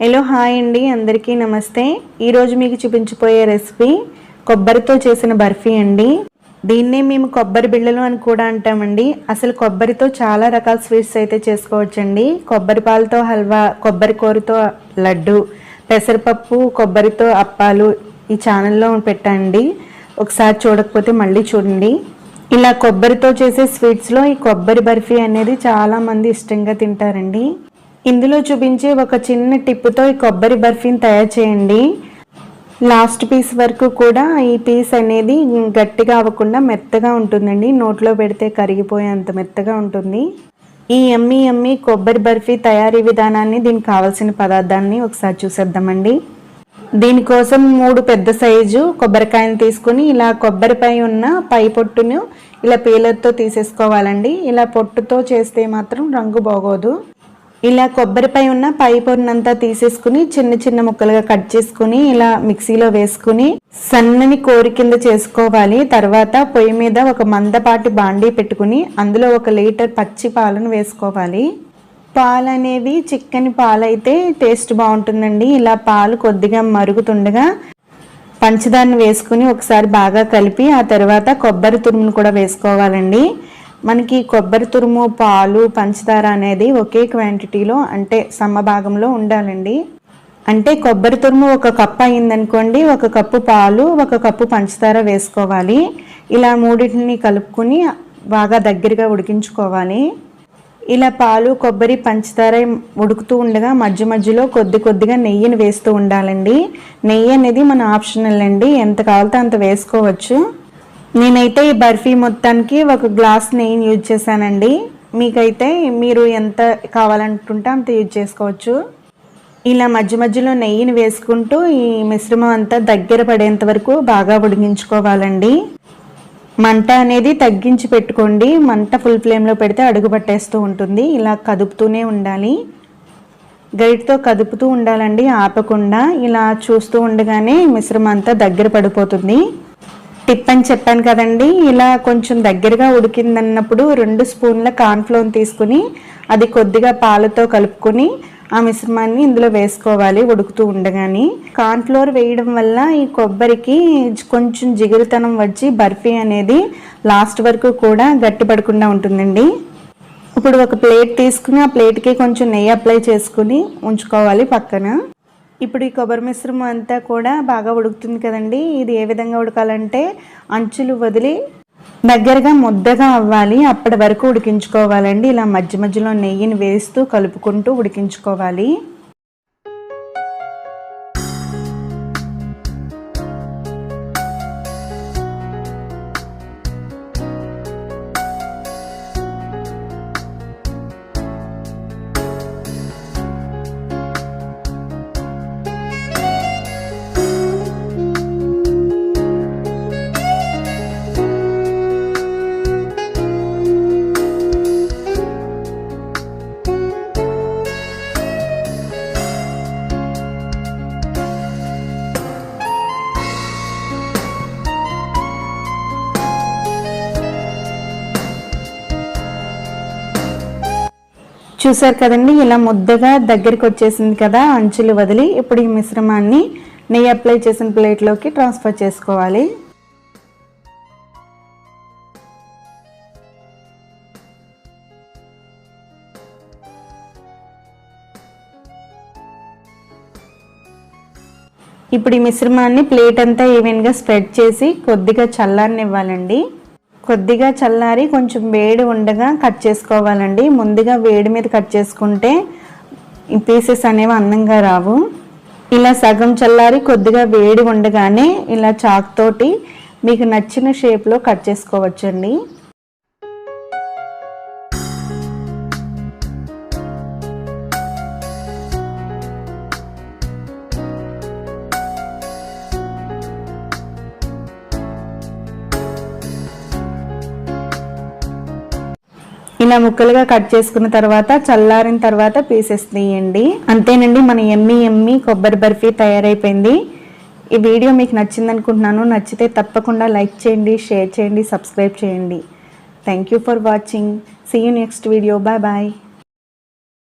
Hello hi అండి అందరికీ నమస్తే. ఈరోజు మీకు చూపించిపోయే రెసిపీ కొబ్బరితో చేసిన బర్ఫీ అండి. దీన్నే మేము కొబ్బరి బిళ్ళలు అని కూడా అంటామండి. అసలు కొబ్బరితో చాలా రకాల స్వీట్స్ అయితే చేసుకోవచ్చండి. కొబ్బరి పాలతో హల్వా కొబ్బరి కూరతో లడ్డు పెసరపప్పు కొబ్బరితో అప్పాలు ఈ ఛానల్లో పెట్టండి. ఒకసారి చూడకపోతే మళ్ళీ చూడండి. ఇలా కొబ్బరితో చేసే స్వీట్స్లో ఈ కొబ్బరి బర్ఫీ అనేది చాలామంది ఇష్టంగా తింటారండి. ఇందులో చూపించే ఒక చిన్న టిప్పుతో ఈ కొబ్బరి బర్ఫీని తయారు చేయండి. లాస్ట్ పీస్ వరకు కూడా ఈ పీస్ అనేది గట్టిగా అవ్వకుండా మెత్తగా ఉంటుందండి. నోట్లో పెడితే కరిగిపోయేంత మెత్తగా ఉంటుంది. ఈ ఎమ్మి ఎమ్మి కొబ్బరి బర్ఫీ తయారీ విధానాన్ని దీనికి కావాల్సిన పదార్థాన్ని ఒకసారి చూసేద్దామండి. దీనికోసం మూడు పెద్ద సైజు కొబ్బరికాయను తీసుకుని ఇలా కొబ్బరిపై ఉన్న పై పొట్టును ఇలా పీలర్తో తీసేసుకోవాలండి. ఇలా పొట్టుతో చేస్తే మాత్రం రంగు బాగోదు. ఇలా కొబ్బరిపై ఉన్న పై పొరనంతా తీసేసుకుని చిన్న చిన్న ముక్కలుగా కట్ చేసుకుని ఇలా మిక్సీలో వేసుకుని సన్నని కోరి కింద చేసుకోవాలి. తర్వాత పొయ్యి మీద ఒక మందపాటి బాండీ పెట్టుకుని అందులో ఒక లీటర్ పచ్చి పాలను వేసుకోవాలి. పాలు అనేవి చిక్కని పాలు అయితే టేస్ట్ బాగుంటుందండి. ఇలా పాలు కొద్దిగా మరుగుతుండగా పంచదారని వేసుకుని ఒకసారి బాగా కలిపి ఆ తర్వాత కొబ్బరి తురుమును కూడా వేసుకోవాలండి. మనకి కొబ్బరి తురుము పాలు పంచదార అనేది ఒకే క్వాంటిటీలో అంటే సమభాగంలో ఉండాలండి. అంటే కొబ్బరి తురుము ఒక కప్పు అయిందనుకోండి ఒక కప్పు పాలు ఒక కప్పు పంచదార వేసుకోవాలి. ఇలా మూడింటిని కలుపుకొని బాగా దగ్గరగా ఉడికించుకోవాలి. ఇలా పాలు కొబ్బరి పంచదార ఉడుకుతూ ఉండగా మధ్య మధ్యలో కొద్ది కొద్దిగా నెయ్యిని వేస్తూ ఉండాలండి. నెయ్యి అనేది మన ఆప్షనల్ అండి. ఎంత కావాలితే అంత వేసుకోవచ్చు. నేనైతే ఈ బర్ఫీ మొత్తానికి ఒక గ్లాస్ నెయ్యిని యూజ్ చేశానండి. మీకైతే మీరు ఎంత కావాలనుకుంటే అంత యూజ్ చేసుకోవచ్చు. ఇలా మధ్య మధ్యలో నెయ్యిని వేసుకుంటూ ఈ మిశ్రమం అంతా దగ్గర పడేంత వరకు బాగా ఉడికించుకోవాలండి. మంట అనేది తగ్గించి పెట్టుకోండి. మంట ఫుల్ ఫ్లేమ్లో పెడితే అడుగు పట్టేస్తూ ఉంటుంది. ఇలా కదుపుతూనే ఉండాలి. గరిటతో కదుపుతూ ఉండాలండి. ఆపకుండా ఇలా చూస్తూ ఉండగానే మిశ్రమం అంతా దగ్గర పడిపోతుంది. టిప్ అని చెప్పాను కదండి ఇలా కొంచెం దగ్గరగా ఉడికిందన్నప్పుడు రెండు స్పూన్ల కార్న్ఫ్లోర్ తీసుకుని అది కొద్దిగా పాలతో కలుపుకొని ఆ మిశ్రమాన్ని ఇందులో వేసుకోవాలి ఉడుకుతూ ఉండగాని. కార్న్ఫ్లోర్ వేయడం వల్ల ఈ కొబ్బరికి కొంచెం జిగురుతనం వచ్చి బర్ఫీ అనేది లాస్ట్ వరకు కూడా గట్టిపడకుండా ఉంటుందండి. ఇప్పుడు ఒక ప్లేట్ తీసుకుని ఆ ప్లేట్కి కొంచెం నెయ్యి అప్లై చేసుకుని ఉంచుకోవాలి పక్కన. ఇప్పుడు ఈ కొబ్బరి మిశ్రమం అంతా కూడా బాగా ఉడుకుతుంది కదండి. ఇది ఏ విధంగా ఉడకాలంటే అంచులు వదిలి దగ్గరగా ముద్దగా అవ్వాలి. అప్పటి వరకు ఉడికించుకోవాలండి. ఇలా మధ్య మధ్యలో నెయ్యిని వేస్తూ కలుపుకుంటూ ఉడికించుకోవాలి. చూసారు కదండి ఇలా ముద్దగా దగ్గరికి వచ్చేసింది కదా అంచులు వదిలి ఇప్పుడు ఈ మిశ్రమాన్ని నెయ్యి అప్లై చేసిన ప్లేట్లోకి ట్రాన్స్ఫర్ చేసుకోవాలి. ఇప్పుడు ఈ మిశ్రమాన్ని ప్లేట్ అంతా ఈవెన్గా స్ప్రెడ్ చేసి కొద్దిగా చల్లారనివ్వాలండి. కొద్దిగా చల్లారి కొంచెం వేడి ఉండగా కట్ చేసుకోవాలండి. ముందుగా వేడి మీద కట్ చేసుకుంటే ఈ పీసెస్ అనేవి అందంగా రావు. ఇలా సగం చల్లారి కొద్దిగా వేడి ఉండగానే ఇలా చాక్ తోటి మీకు నచ్చిన షేప్లో కట్ చేసుకోవచ్చండి. ఇలా ముక్కలుగా కట్ చేసుకున్న తర్వాత చల్లారిన తర్వాత పీసెస్ తీయండి. అంతేనండి మన ఎమ్మి ఎమ్మి కొబ్బరి బర్ఫీ తయారైపోయింది. ఈ వీడియో మీకు నచ్చింది అనుకుంటున్నాను నచ్చితే తప్పకుండా లైక్ చేయండి షేర్ చేయండి సబ్స్క్రైబ్ చేయండి. Thank you for watching see you next video bye bye